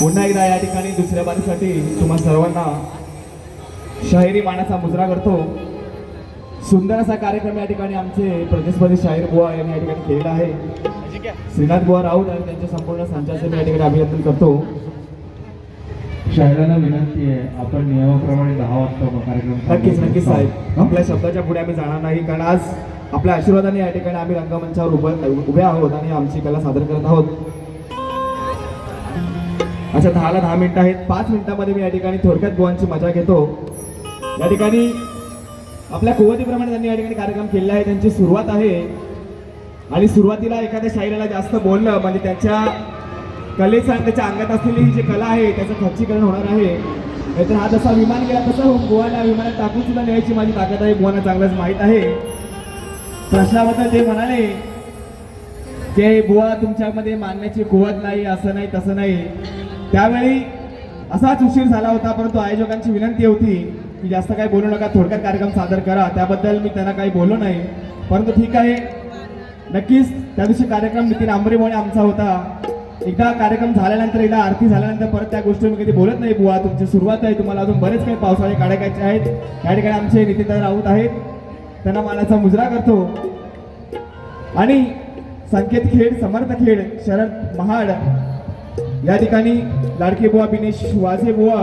पुन्हा एकदा या ठिकाणी दुसऱ्या बारीसाठी तुम्हा सर्वांना शाहिरी मानाचा मुजरा करतो. सुंदर असा कार्यक्रम या ठिकाणी आमचे प्रतिस्पर्धी शाहीर बुवा यांनी या ठिकाणी केलेला आहे. श्रीनाथ बुवा राऊत आणि त्यांच्या संपूर्ण संचाचे मी या ठिकाणी अभिनंदन करतो. शाहिरांना विनंती आहे आपण नियमाप्रमाणे दहा वाजता कार्यक्रम नक्कीच नक्कीच. साहेब. आपल्या शब्दाच्या पुढे आम्ही जाणार नाही कारण आज आपल्या आशीर्वादाने या ठिकाणी आम्ही रंगमंचावर उभं उभे आहोत आणि आमची कला सादर करत आहोत. अच्छा दहाला दहा मिनिटं आहेत. पाच मिनिटामध्ये मी या ठिकाणी थोडक्यात गोवांची मजा घेतो. या ठिकाणी आपल्या कुवतीप्रमाणे त्यांनी या ठिकाणी कार्यक्रम केलेला आहे. त्यांची सुरुवात आहे. आणि सुरुवातीला एखाद्या शायराला जास्त बोललं म्हणजे त्याच्या कलेचा आणि त्याच्या अंगात असलेली ही जी कला आहे त्याचं खच्चीकरण होणार आहे. नाहीतर हा जसा विमान गेला तसा होऊन गोवाला विमानात टाकून सुद्धा न्यायची माझी ताकद आहे. गोवाना चांगलंच माहीत आहे. प्रश्नाबद्दल ते म्हणाले ते बुवा तुमच्यामध्ये मानण्याची कुवत नाही असं नाही तसं नाही. त्यावेळी असाच उशीर झाला होता परंतु आयोजकांची विनंती होती की जास्त काही बोलू नका थोडक्यात कार्यक्रम सादर करा. त्याबद्दल मी त्यांना काही बोलू नाही. परंतु ठीक आहे. नक्कीच त्या दिवशी कार्यक्रम नितीन आंबरेमुळे आमचा होता. एकदा कार्यक्रम झाल्यानंतर एकदा आरती झाल्यानंतर परत त्या गोष्टी मी कधी बोलत नाही बुवा. तुमची सुरुवात आहे. तुम्हाला अजून बरेच काही पावसाळे काढायचे आहेत. या ठिकाणी आमचे नितीनदादा राऊत आहेत. त्यांना मानाचा मुजरा करतो. आणि संकेत खेड समर्थ खेड शरद महाड. या ठिकाणी लाडके बुवा बिनेश वाझे बुवा.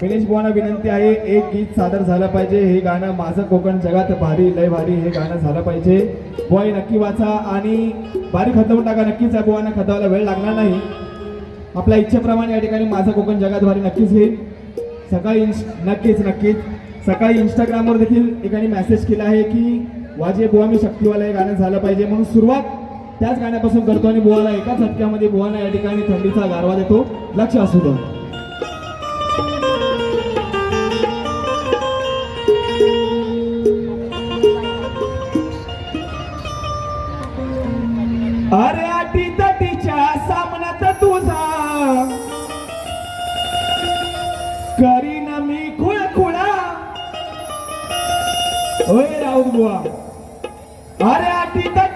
बिनेश बुवाना विनंती आहे एक गीत सादर झालं पाहिजे. हे गाणं माझं कोकण जगात भारी लय भारी हे गाणं झालं पाहिजे. बुवा हे नक्की वाचा आणि बारीक खतवून टाका. नक्कीच या बुवांना खतवायला वेळ लागणार नाही. आपल्या इच्छेप्रमाणे या ठिकाणी माझं कोकण जगात भारी नक्कीच घेईल सकाळी इंस नक्कीच नक्कीच. सकाळी इंस्टाग्रामवर देखील एकाने मेसेज केला आहे की वाजे बुवा मी शक्तीवाला हे गाणं झालं पाहिजे. म्हणून सुरुवात त्याच गाण्यापासून करतो आणि बुवाला एका झटक्यामध्ये बुवाला या ठिकाणी थंडीचा गारवा देतो. लक्ष असू दे. अरे अटी तटीच्या सामन्यात तुझा. करीन मी खुळ खुळा होय राऊत बुवा. अरे अटी तटी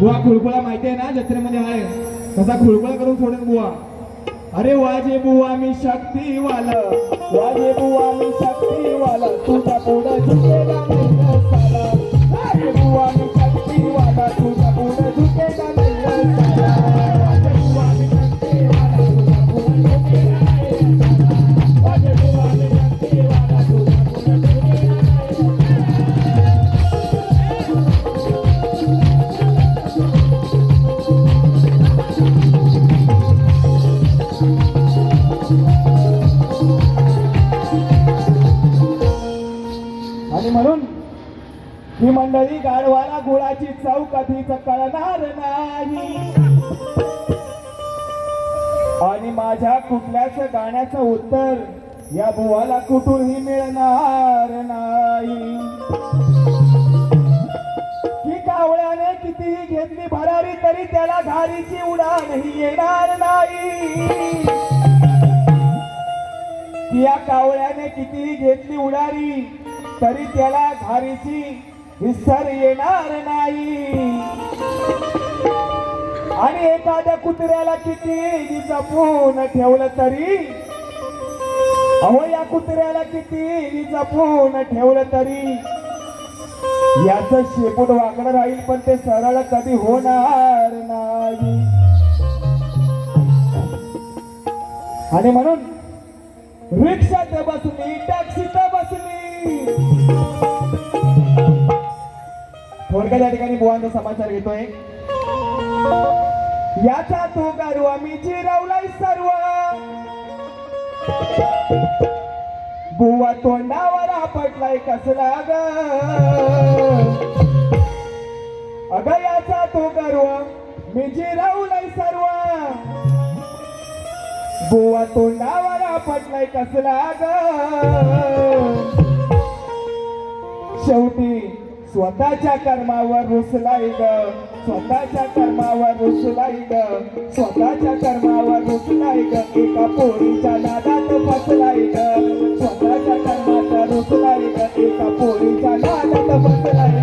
बुवा खुळखुळा माहिती आहे ना? जत्रेमध्ये आहे. तसा खुळखुळा करून सोडेल बुवा? अरे वाजे बुवा मी शक्तीवाल. वाजे बुवा मी शक्तीवाल. तुझा पुढं झुकेला नाही बुवा मी शक्तीवाला. तुझा पुढं ही गाढवाला गुळाची चव कधीच कळणार नाही. आणि माझ्या कुठल्याच गाण्याचं उत्तर या बुवाला कुठूनही मिळणार नाही. की कावळ्याने कितीही घेतली भरारी तरी त्याला घारीची उडाणही येणार नाही. या कावळ्याने कितीही घेतली उडारी तरी त्याला घारीची विसर येणार नाही. आणि एखाद्या कुत्र्याला किती जपून ठेवलं तरी अहो या कुत्र्याला किती जपून ठेवलं तरी याच शेपूट वाकडं राहील पण ते सरळ कधी होणार नाही. आणि म्हणून रिक्षात बसली टॅक्सीत बसली. थोडक्यात या ठिकाणी बुवांचा समाचार घेतोय. याचा तो गारवा मी जिरवलाय सर्व. बुवा तोंडावर आपटलाय कसला ग. अग याचा तो गर्व मी जिरवलाय सर्व. बुवा तोंडावर आपटलाय कसला ग. शेवटी स्वतःच्या कर्मावर रुसलाय ग स्वतःच्या कर्मावर रुसलाय ग स्वतःच्या कर्मावर रुसलाय ग एका पोरीच्या नादात फसलाय ग स्वतःच्या कर्माचा रुसलाय ग एका पोरीच्या नादात फसलाय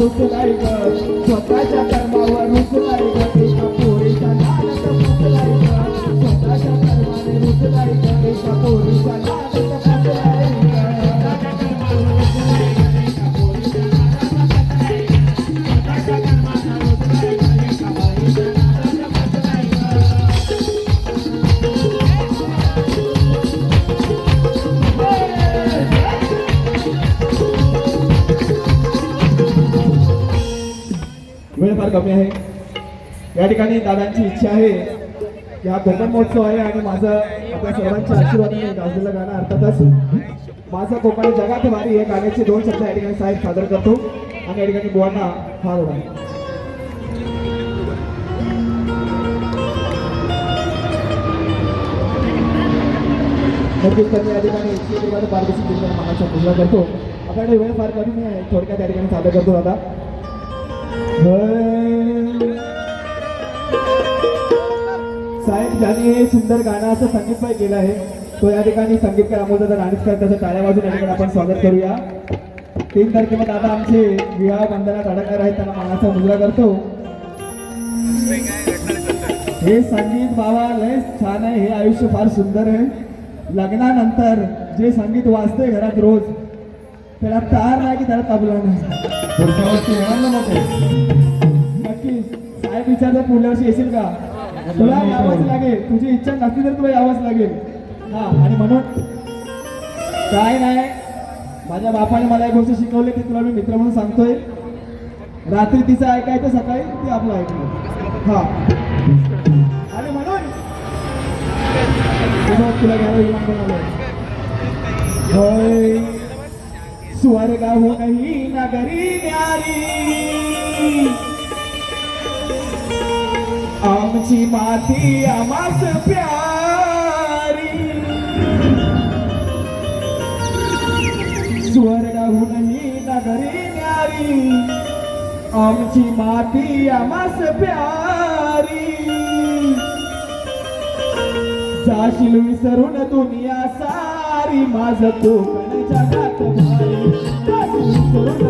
कर्मावर रुसलाय ग स्वतःच्या कर्मावर रुसलाय वेळ फार कमी आहे. या ठिकाणी दादांची इच्छा आहे. की हा कोकण महोत्सव आहे आणि माझं आपल्या सर्वांच्या आशीर्वादाने गाजलेलं गाणं अर्थातच माझं कोकण जगात भारी हे गाण्याचे दोन शब्द या ठिकाणी साहेब सादर करतो. आणि या ठिकाणी बुवांना हा होता नक्कीच त्यांनी या ठिकाणी एकशे एक रुपयाचं पारितोषिक मानाचा पूजा करतो आपल्याकडे वेळ फार कमी नाही आहे. थोडक्यात या ठिकाणी सादर करतो दादा. साहेब ज्यांनी हे सुंदर गाणं असं संगीतमय केलं आहे तो या ठिकाणी संगीतकार अमोलदादा राणेशकर त्याचं टाळ्या वाजून या ठिकाणी आपण स्वागत करूया. तीन तारखेला दादा आमचे विवाह बंधनात अडकणार आहे त्यांना मानाचा मुजरा करतो. हे संगीत बाबा लय छान आहे हे आयुष्य फार सुंदर आहे. लग्नानंतर जे संगीत वाजते घरात रोज त्याला तार नाही की त्याला तबला नाही. पुढच्या वर्षी येणार ना ते? नक्कीच साहेब विचारतात पुढल्या वर्षी येशील का? तुला यावंच लागेल. तुझी इच्छा नसली तर तुला यावंच लागेल. हा आणि म्हणून काय नाही माझ्या बापाने मला एक गोष्ट शिकवली ती तुला मी मित्र म्हणून सांगतोय. रात्री तिचं ऐकायचं सकाळी ते आपलं ऐकलं. हा. आणि म्हणून तुला घ्यायला विमान बनवलंय होय. स्वर्गाहूनही नगरी न्यारी। आमची माती आमास प्यारी। स्वर्गाहूनही नगरी न्यारी। आमची माती आमास प्यारी। जाशील विसरून दुनिया सारी माझ कोकण जगात भारी जाशील विसरून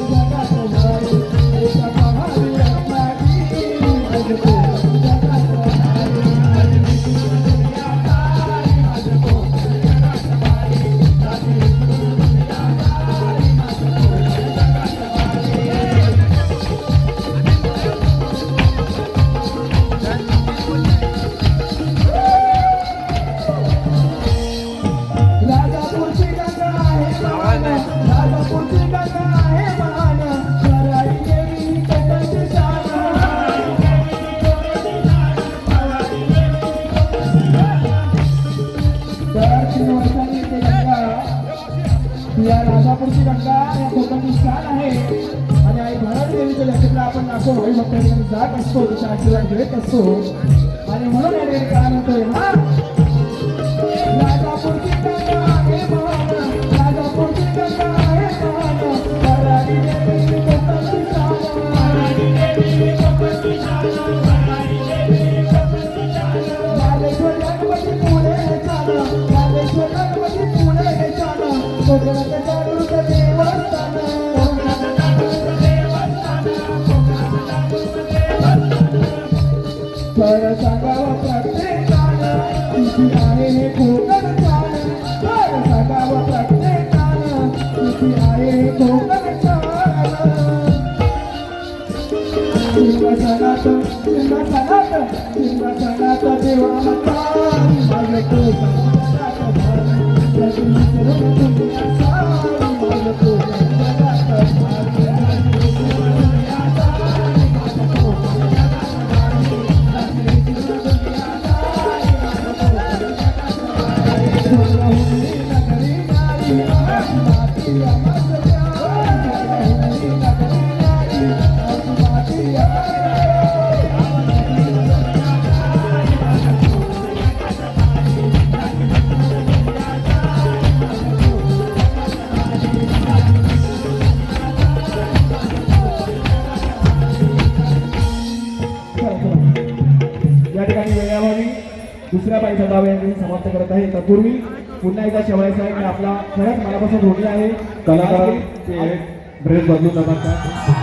लक्षातला आपण लाखो भाई भक्त या ठिकाणी जात असतो तिचा आशीर्वाद घेत असतो आणि म्हणून या ठिकाणी काय म्हणतोय हा खरं सांगावं प्रत्येकानं. किती आहे हे कोकण छान खरं सांगावं प्रत्येकानं. किती आहे हे कोकण सिंहासनात सिंहासनात सिंहासनात देवा हातारी माझं कोकण दुसऱ्या पायचा डाव या ठिकाणी समाप्त करत आहे. तत्पूर्वी पुन्हा एकदा शेवळे साहेब मी आपला खरंच मनापासून ऋणी आहे. कलाकार ड्रेस बदलून जातात. का